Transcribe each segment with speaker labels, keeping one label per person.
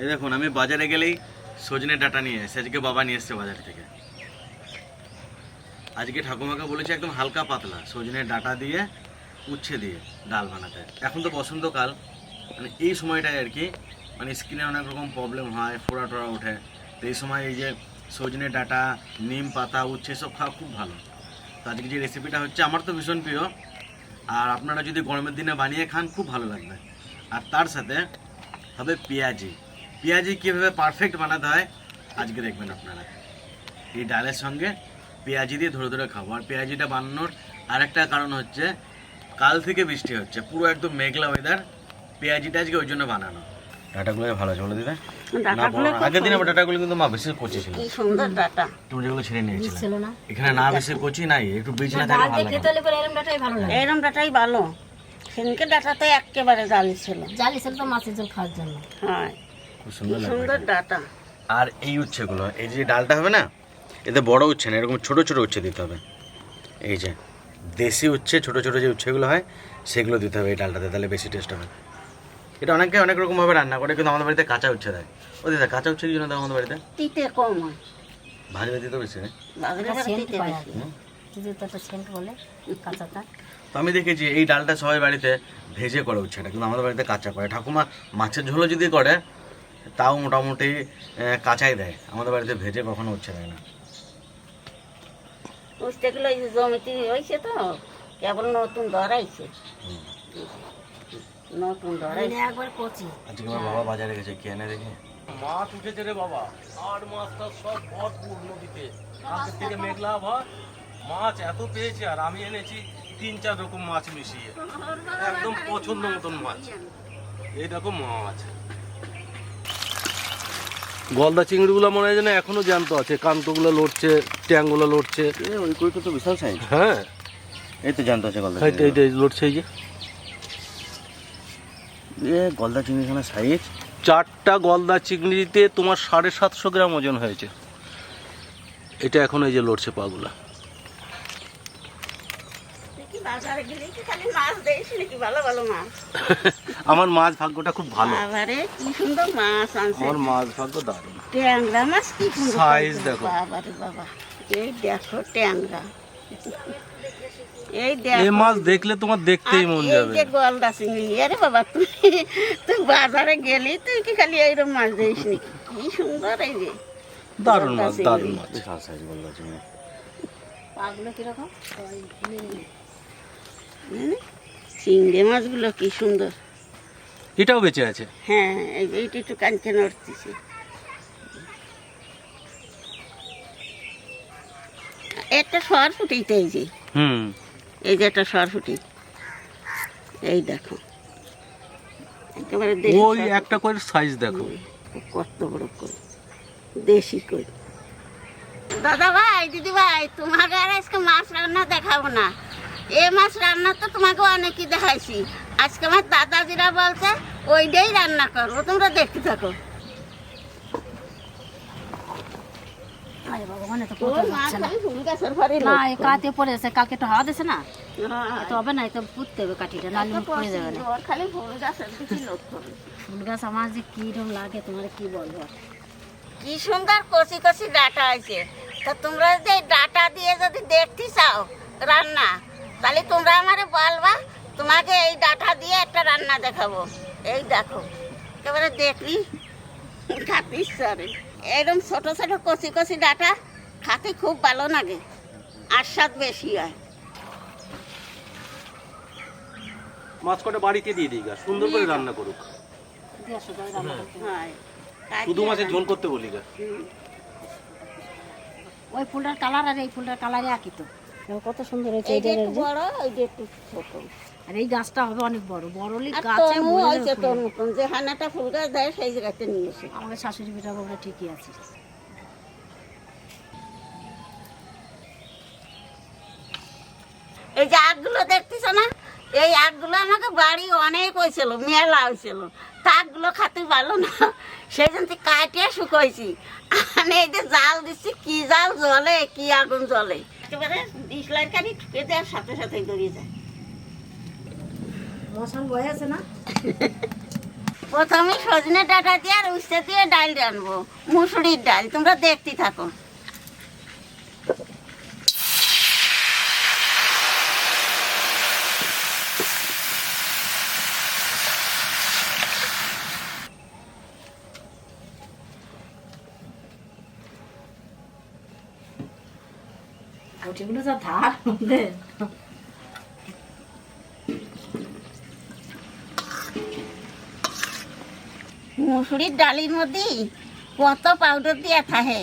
Speaker 1: এই দেখুন, আমি বাজারে গেলেই সজনে ডাটা নিয়ে এসে আজকে বাবা নিয়ে এসছে বাজার থেকে। আজকে ঠাকুমাকে বলেছে একদম হালকা পাতলা সজনে ডাটা দিয়ে উচ্ছে দিয়ে ডাল বানাতে। এখন তো বসন্তকাল মানে এই সময়টায় আর কি মানে স্কিনে অনেক রকম প্রবলেম হয়, ফোড়া টোড়া ওঠে। তো এই সময় এই যে সজনে ডাটা, নিম পাতা, উচ্ছে সব খাওয়া খুব ভালো। তো আজকে যে রেসিপিটা হচ্ছে, আমার তো ভীষণ প্রিয়। আর আপনারা যদি গরমের দিনে বানিয়ে খান, খুব ভালো লাগবে। আর তার সাথে হবে পেঁয়াজি। পেঁয়াজি কীভাবে পারফেক্ট বানাতে হয় আজকে দেখবেন আপনারা। এই ডালের সঙ্গে পেঁয়াজি দিয়ে ধরে ধরে খাব। আর পেঁয়াজিটা বানানোর আরেকটা কারণ হচ্ছে কাল থেকে বৃষ্টি হচ্ছে পুরো একদম মেঘলা ওয়েদার পেঁয়াজিটা আজকে ওই জন্য বানানো। ডাটাগুলো ভালো আছে বলে দিবে? আগের দিনে ডাটাগুলো কিন্তু মা বেশি কচি ছিল।
Speaker 2: সুন্দর ডাটা।
Speaker 1: তুমি যেগুলো ছিঁড়ে নিয়েছিলে। এখানে না বেশি কচি নাই একটু বীজ না থাকলে ভালো লাগে।
Speaker 3: এরম ডাটাই ভালো লাগে।
Speaker 2: এরম ডাটাই ভালো। সেদিনকে ডাটাতে একেবারে জালি ছিল।
Speaker 3: জালি ছিল তো মাছের ঝোল খাওয়ার জন্য।
Speaker 2: হ্যাঁ।
Speaker 1: খুব সুন্দর
Speaker 2: সুন্দর ডাটা।
Speaker 1: আর এই উচ্ছেগুলো এই যে ডালটা হবে না এতে বড় উচ্ছে না এরকম ছোট ছোট উচ্ছে দিতে হবে। এই যে দেশি উচ্ছে ছোট ছোট যে উচ্ছেগুলো হয় সেগুলো দিতে হবে এই ডালটাতে তাহলে বেশি টেস্ট হবে। এটা অনেকে অনেক রকমভাবে রান্না করে কিন্তু আমাদের বাড়িতে কাঁচা উচ্ছে দেয়। ও দিদা কাঁচা উচ্ছে কি জন্য দেয় আমাদের বাড়িতে?
Speaker 2: তিতে কম হয়।
Speaker 1: ভাজলে দিতে বেশি
Speaker 3: তো
Speaker 1: আমি দেখেছি এই ডালটা সবাই বাড়িতে ভেজে করে উচ্ছেটা কিন্তু আমাদের বাড়িতে কাঁচা করে। ঠাকুমা মাছের ঝোলও যদি করে তাও মোটামুটি কাঁচাই দেয়। আমাদের বাড়িতে ভেজে কখনো উচ্ছে দেয় না
Speaker 2: জমিতে হয়েছে তো কেবল নতুন ধরাইছে নতুন ধরাইছে
Speaker 3: একবার কচি।
Speaker 1: আজকে আমার বাবা বাজারে গেছে কি এনে দেখি?
Speaker 4: মাছ উঠেছে রে বাবা। আর মাছটা সব ভরপুর নদীতে থেকে মেঘলা আবহাওয়া। মাছ এত পেয়েছে আর আমি এনেছি তিন চার রকম মাছ মিশিয়ে। একদম পছন্দ মতন মাছ। এই দেখো মাছ। গলদা চিংড়িগুলো মনে হয় যেন এখনও জ্যান্ত আছে। কান্তগুলো লড়ছে ট্যাংগুলো লড়ছে।
Speaker 1: ওই কইটা তো বিশাল সাইজ
Speaker 4: হ্যাঁ।
Speaker 1: এই তো জ্যান্ত আছে গলদা
Speaker 4: এইটা এইটা লড়ছে এই যে।
Speaker 1: এ গলদা চিংড়িখানা সাইজ
Speaker 4: চারটা গলদা চিংড়িতে তোমার সাড়ে সাতশো গ্রাম ওজন হয়েছে। এটা এখন এই যে লড়ছে পাগুলা।
Speaker 2: বাজারে গেলে কি খালি মাছ দেখিস নাকি ভালো ভালো মাছ।
Speaker 4: আমার মাছ ভাগ্যটা খুব ভালো।
Speaker 2: কি সুন্দর মাছ আনছে।
Speaker 4: আমার মাছ ভাগ্য দারুণ।
Speaker 2: ট্যাংরা মাছ কি সুন্দর করেছে।
Speaker 4: দেখো।
Speaker 2: বাবা এই দেখো ট্যাংরা। এই
Speaker 4: এই মাছ দেখলে তোমার দেখতেই মন
Speaker 2: এই
Speaker 4: যাবে।
Speaker 2: যে গলদা চিংড়ি আরে বাবা তুই তুই বাজারে গেলি তুই কি খালি এইরকম মাছ নাকি? কি সুন্দর এই যে
Speaker 4: দারুণ মাছ দারুণ মাছ।
Speaker 1: সাইজ গলদা চিংড়ি।
Speaker 3: পাগুলো কীরকম?
Speaker 2: চিংড়ি মাছগুলো কি সুন্দর।
Speaker 4: এটাও বেঁচে আছে?
Speaker 2: হ্যাঁ এইটা একটু কানকে নড়তেছে। একটা সর ফুটিতে এই যে।
Speaker 4: হুম।
Speaker 2: এই যে একটা সর ফুটি। এই দেখো। একেবারে দেশি
Speaker 4: ওই
Speaker 2: সরপুঁটি।
Speaker 4: একটা করে সাইজ দেখো।
Speaker 2: কত বড় কই দেশি কই দাদা ভাই দিদি ভাই তোমাকে আর আজকে মাছ রান্না দেখাবো না। এ মাছ রান্না তো তোমাকে অনেকই দেখাইছি। আজকে আমার দাদাজিরা বলছে ওইটাই রান্না করব তোমরা দেখতে থাকো।
Speaker 3: আরে বাবা তো
Speaker 2: ওই
Speaker 3: কোথাও
Speaker 2: মাছ
Speaker 3: যাচ্ছে না।
Speaker 2: খালি ফুল গাছের ফাড়ি
Speaker 3: না এই কাতে পড়েছে কালকে তো হাওয়া দিছে না? তো না তো পুঁততে হবে কাঠিটা নাহলে পড়ে যাবে না।
Speaker 2: খালি ফুল গাছের দিকে লক্ষ্য
Speaker 3: ফুল গাছ আমার যে কিরম লাগে তোমার কি বলব?
Speaker 2: কি সুন্দর ডাটা আছে তা তোমরা যদি এই ডাটা দিয়ে যদি দেখতে চাও রান্না তাহলে তোমরা আমারে বলবা তোমাকে এই ডাটা দিয়ে একটা রান্না দেখাবো। এই দেখো একেবারে দেখবি খাতে ইচ্ছারে এরকম ছোট ছোট কচি কচি ডাটা খাতে খুব ভালো লাগে আর স্বাদ বেশি হয়।
Speaker 4: মাছ কটা বাড়িতে দিয়ে দিই গা সুন্দর করে রান্না করুক।
Speaker 3: আসো, করতে।
Speaker 4: শুধু মাছের ঝোল করতে বলি গা।
Speaker 3: ওই ফুলটার কালার আর এই ফুলটার কালারে একই তো। কত সুন্দর হয়েছে
Speaker 2: এই একটু বড় ওই একটু ছোট।
Speaker 3: আর এই গাছটা হবে অনেক বড়। বড়লি গাছে
Speaker 2: হয়েছে
Speaker 3: ফুল।
Speaker 2: তোর মতন যে হানাটা ফুল গাছ দেয় সেই জায়গাতে নিয়ে এসে।
Speaker 3: আমাদের শাশুড়ি বলে ঠিকই আছে।
Speaker 2: এই যে আগগুলো দেখতেছ না? এই আগগুলো আমাকে বাড়ি অনেক হয়েছিল মেলা হয়েছিল। তা আগগুলো খাতে ভালো না সেই জন্য কাটিয়ে শুকাইছি। আর এই যে জাল দিচ্ছি কি জাল জ্বলে কি আগুন জ্বলে একেবারে ডিসলাইট কানি ঠুকে দেওয়ার সাথে সাথে দৌড়িয়ে যায়।
Speaker 3: মশাল বয়ে আছে না?
Speaker 2: প্রথমে সজনে ডাটা দিয়ে আর উস্তে দিয়ে ডাল রানবো মুসুরির ডাল তোমরা দেখতে থাকো।
Speaker 3: ধার
Speaker 2: মুসুরির ডালির মধ্যে কত পাউডার দিয়ে থাকে,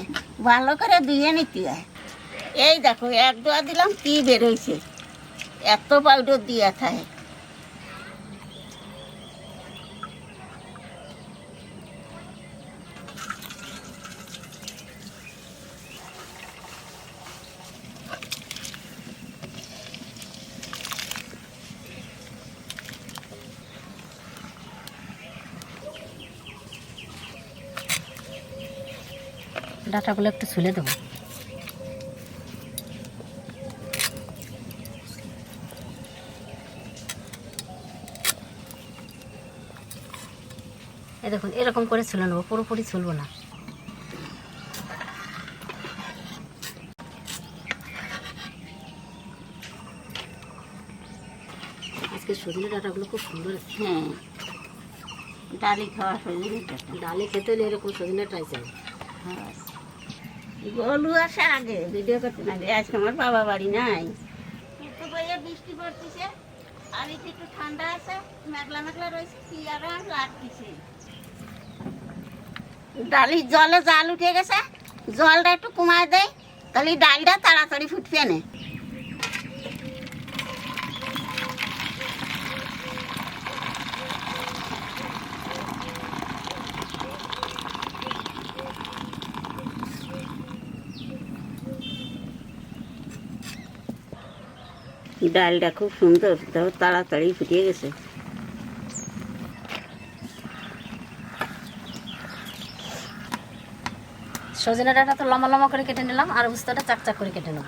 Speaker 2: ভালো করে ধুয়ে নিতে হয়। এই দেখো, এক দোয়া দিলাম, কি বেরোইছে এত পাউডার দিয়ে থাকে।
Speaker 3: ডাটাগুলো একটু ছুলে দেবো। এই দেখুন এরকম করে ছুলে নেব পুরোপুরি ছুলবো না। আজকে সজনে ডাটাগুলো খুব সুন্দর।
Speaker 2: হ্যাঁ। ডালি খাওয়া সজনে ডাটা।
Speaker 3: ডালে খেতে হলে এরকম সজনে ট্রাই চাই।
Speaker 2: হ্যাঁ। গলু আসে আগে ভিডিও করতে না আজকে আমার বাবা বাড়ি নাই। একটু বইয়ে বৃষ্টি পড়তেছে আর এটি একটু ঠান্ডা আছে মেঘলা মেঘলা রয়েছে কি আরাম লাগতেছে ডালি জলে জাল উঠে গেছে জলটা একটু কমায় দেয় তাহলে ডালটা তাড়াতাড়ি ফুটবে না ডালটা খুব সুন্দর তাড়াতাড়ি ফুটিয়ে গেছে।
Speaker 3: সজনে ডাটা তো লম্বা লম্বা করে কেটে নিলাম, আর উস্তাটা চাকচাক চাক করে কেটে নেব।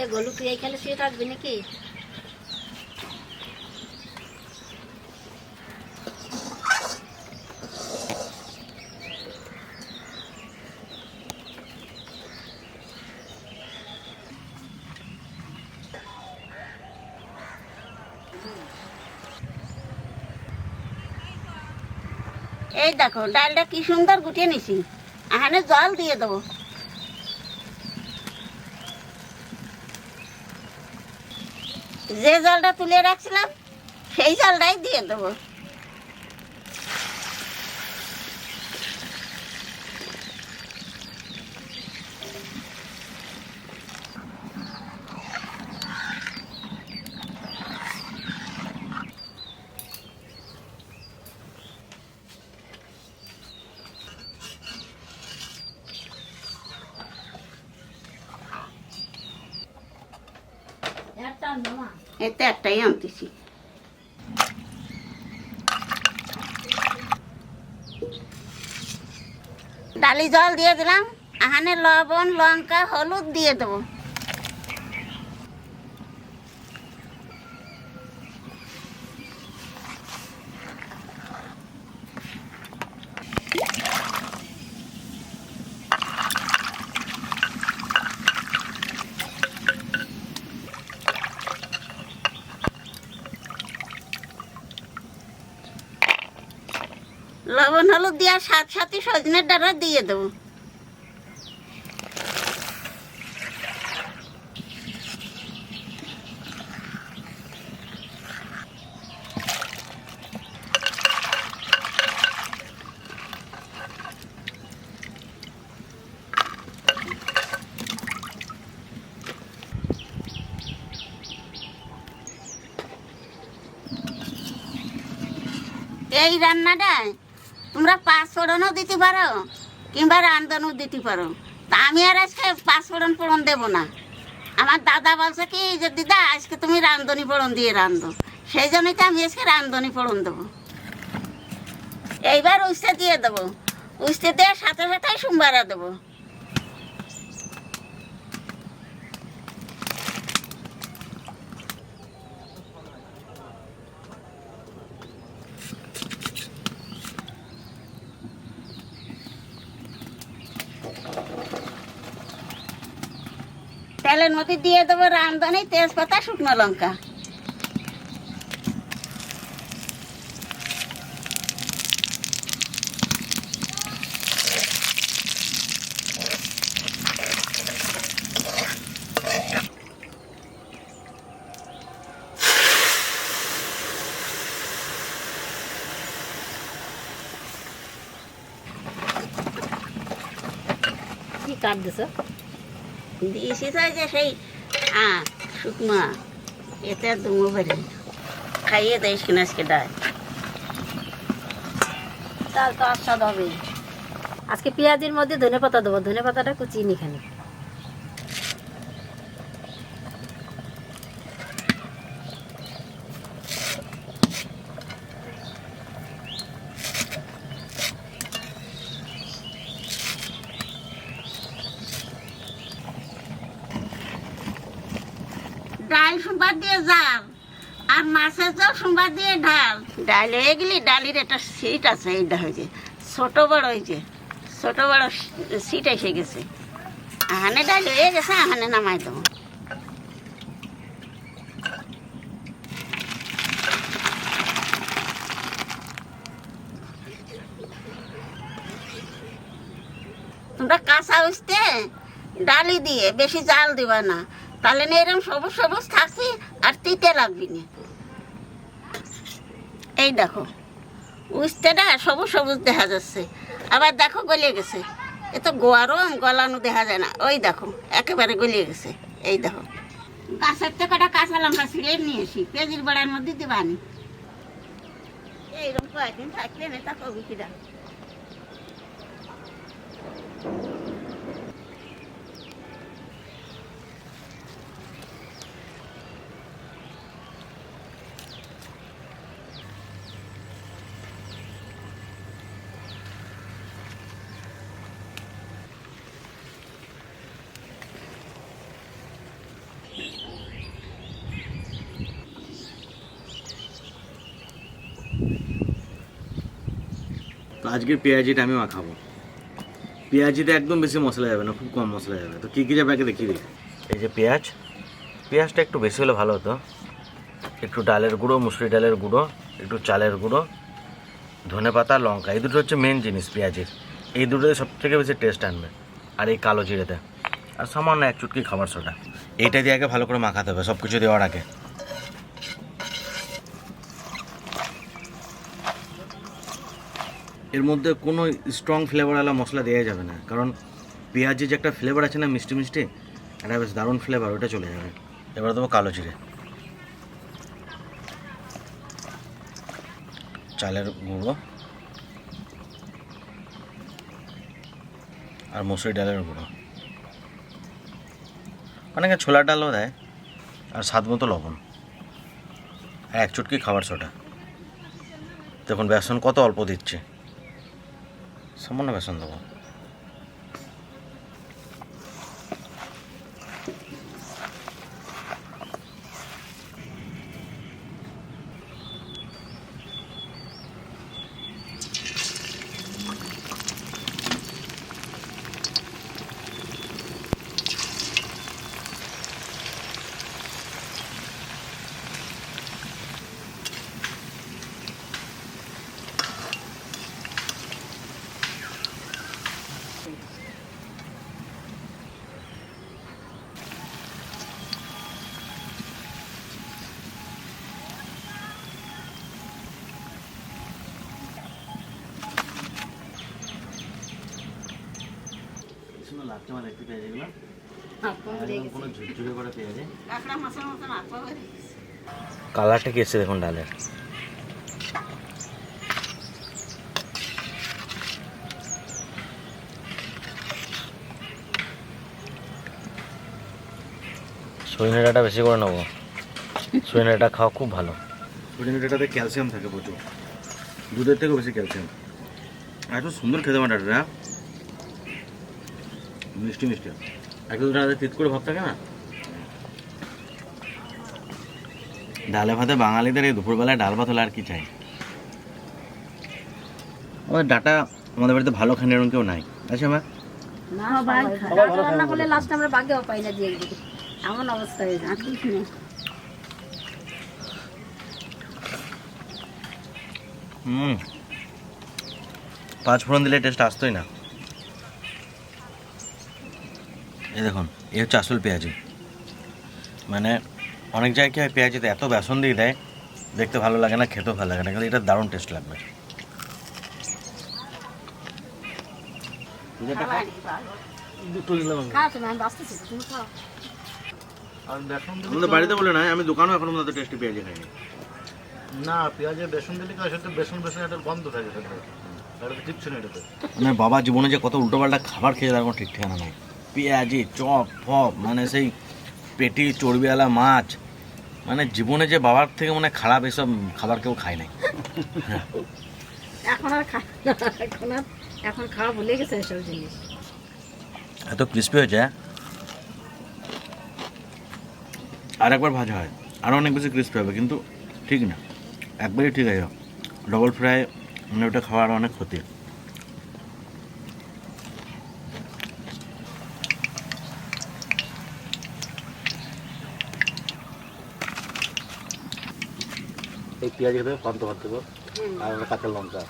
Speaker 3: রে গলু তুই এইখানে শুয়ে থাকবি নাকি?
Speaker 2: এই দেখো, ডালটা কি সুন্দর গুটিয়ে নিছি। এখানে জল দিয়ে দেবো। যে জলটা তুলে রাখছিলাম সেই জলটাই দিয়ে দেবো। এতে একটাই আনতেছি। ডালি জল দিয়ে দিলাম এখানে লবণ লঙ্কা হলুদ দিয়ে দেবো। লবণ হলুদ দেওয়ার সাথে সাথে সজনের ডাটা দিয়ে দেবো। এই রান্নাটায় তোমরা পাঁচ ফোড়নও দিতে পারো কিংবা রান্ধনও দিতে পারো। তা আমি আর আজকে পাঁচ ফোড়ন দেবো না। আমার দাদা বলছে কি যে, দিদা, আজকে তুমি রান্ধনি ফোড়ন দিয়ে রান্ধো। সেই জন্যই তো আমি আজকে রান্ধনি ফোড়ন দেবো। এইবার উস্তে দিয়ে দেবো। উস্তে দেওয়ার সাথে সাথে সোমবারে দেবো। তেলের মধ্যে দিয়ে দেবো রামদানি তেজপাতা শুকনো লঙ্কা।
Speaker 3: কাট দিছো
Speaker 2: দিয়েছি, তো যে সেই আ শুকমা এতে আর দুমো বেরে খাইয়ে দেয় কিনা আজকে ডাল
Speaker 3: তার তো আস্বাদ হবে আজকে পেঁয়াজের মধ্যে ধনে পাতা দেবো ধনে পাতাটা কুচিয়ে নি খানি
Speaker 2: ডাল সোমবার দিয়ে জাল আর দিয়ে ডাল। ডাল ডালির একটা সিট আছে এইটা হয়েছে ছোট বড় হয়েছে ছোট বড় সিট এসে গেছে। আহানে ডাল হয়ে গেছে, আহানে নামাই তোমরা কাঁচা উঠতে ডালি দিয়ে বেশি জাল দিবা না। তাহলে এরকম সবুজ সবুজ থাকছি আর তিতে লাগবি না। এই দেখো উস্তেটা সবুজ সবুজ দেখা যাচ্ছে আবার দেখো গলিয়ে গেছে। এ তো গরম গলানো দেখা যায় না। ওই দেখো একেবারে গলিয়ে গেছে। এই দেখো। গাছের থেকে কটা কাঁচা লঙ্কা ছিঁড়ে নিয়ে এসি পেঁজির বেড়ার মধ্যে দিবানি এইরকম কয়েকদিন থাকলে না তা কবি কিরা।
Speaker 1: তো আজকের পেঁয়াজিটা আমি মাখাবো পেঁয়াজিতে একদম বেশি মশলা যাবে না, খুব কম মশলা যাবে। তো কী কী যাবে আগে দেখিয়ে দিই। এই যে পেঁয়াজ, পেঁয়াজটা একটু বেশি হলে ভালো হতো। একটু ডালের গুঁড়ো, মুসুরি ডালের গুঁড়ো, একটু চালের গুঁড়ো, ধনে পাতা, লঙ্কা, এই দুটো হচ্ছে মেন জিনিস পেঁয়াজের। এই দুটোতে সব থেকে বেশি টেস্ট আনবে, আর এই কালো জিরেতে। আর সামান্য এক চুটকি খাবার সোডা এইটা দিয়ে আগে ভালো করে মাখাতে হবে সব কিছু দেওয়ার আগে। এর মধ্যে কোনো স্ট্রং ফ্লেভারওয়ালা মশলা দেওয়া যাবে না, কারণ পেঁয়াজের যে একটা ফ্লেভার আছে না, মিষ্টি মিষ্টি একটা বেশ দারুণ ফ্লেভার ওটা চলে যাবে। এবার দেবো কালো জিরে। চালের গুঁড়ো। আর মসুরি ডালের গুঁড়ো। অনেকে ছোলা ডালও দেয় আর স্বাদ মতো লবণ। আর এক চুটকি খাবার ছোটা দেখুন, বেসন কত অল্প দিচ্ছে। সামান্য বেসন দেবো। আমার দেখতে পেঁয়াজ এগুলো? কোনো ঝুরঝুরে করে পেঁয়াজে
Speaker 2: হয়ে।
Speaker 1: কালারটা কি এসছে দেখুন ডালের? সজনে ডাটা বেশি করে নেব। সজনে ডাটা খাওয়া খুব ভালো। সজনে ডাটাতে ক্যালসিয়াম থাকে প্রচুর। দুধের থেকেও বেশি ক্যালসিয়াম। এত সুন্দর খেতে আমার ডাটাটা মিষ্টি মিষ্টি। একটু ডাটাতে তিত করে ভাব থাকে না? ডালে ভাতে বাঙালিদের এই দুপুরবেলায় ডাল ভাত হলে আর কি চাই? আমাদের ডাটা আমাদের বাড়িতে ভালো খান এরকম কেউ নাই। আচ্ছা মা।
Speaker 3: না ভাই ডাটা রান্না করলে লাস্ট আমরা বাগেও পাই না দিয়ে এমন অবস্থা যায়।
Speaker 1: হুম। পাঁচ ফোড়ন দিলে টেস্ট আসতোই না। এই দেখুন এ হচ্ছে আসল পেঁয়াজি। মানে অনেক জায়গায় কি হয় পেঁয়াজিতে এত বেসন দিয়ে দেয় দেখতে ভালো লাগে না খেতেও ভালো লাগে না কিন্তু এটা দারুণ টেস্ট লাগবে। আমাদের বাড়িতে বলে না আমি দোকানেও এখনও মতো টেস্টি পেঁয়াজি খাইনি।
Speaker 4: না পেঁয়াজে বেসন দিলে কি হয় সেটা বেসন বেসন একটা গন্ধ থাকে সেটা। এটা তো কিচ্ছু নেই এটাতে।
Speaker 1: মানে বাবা জীবনে যে কত উল্টোপাল্টা খাবার খেয়ে তার কোনো ঠিক ঠিকানা নাই। পেঁয়াজি চপ ফপ মানে সেই পেটি চর্বিওয়ালা মাছ। মানে জীবনে যে বাবার থেকে মানে খারাপ এসব খাবার কেউ খায় নাই।
Speaker 3: এখন আর এখন আর এখন খাওয়া ভুলে গেছে এসব জিনিস।
Speaker 1: এত ক্রিস্পি হয়েছে হ্যাঁ? আর একবার ভাজা হয়। আরও অনেক বেশি ক্রিস্পি হবে কিন্তু ঠিক না। একবারই ঠিক আছে। ডবল ফ্রাই মানে ওটা খাওয়া আরও অনেক ক্ষতি।
Speaker 4: এই পেঁয়াজ খেতে পান্ত ভাত দেবো। আর কাঁচা লঙ্কা।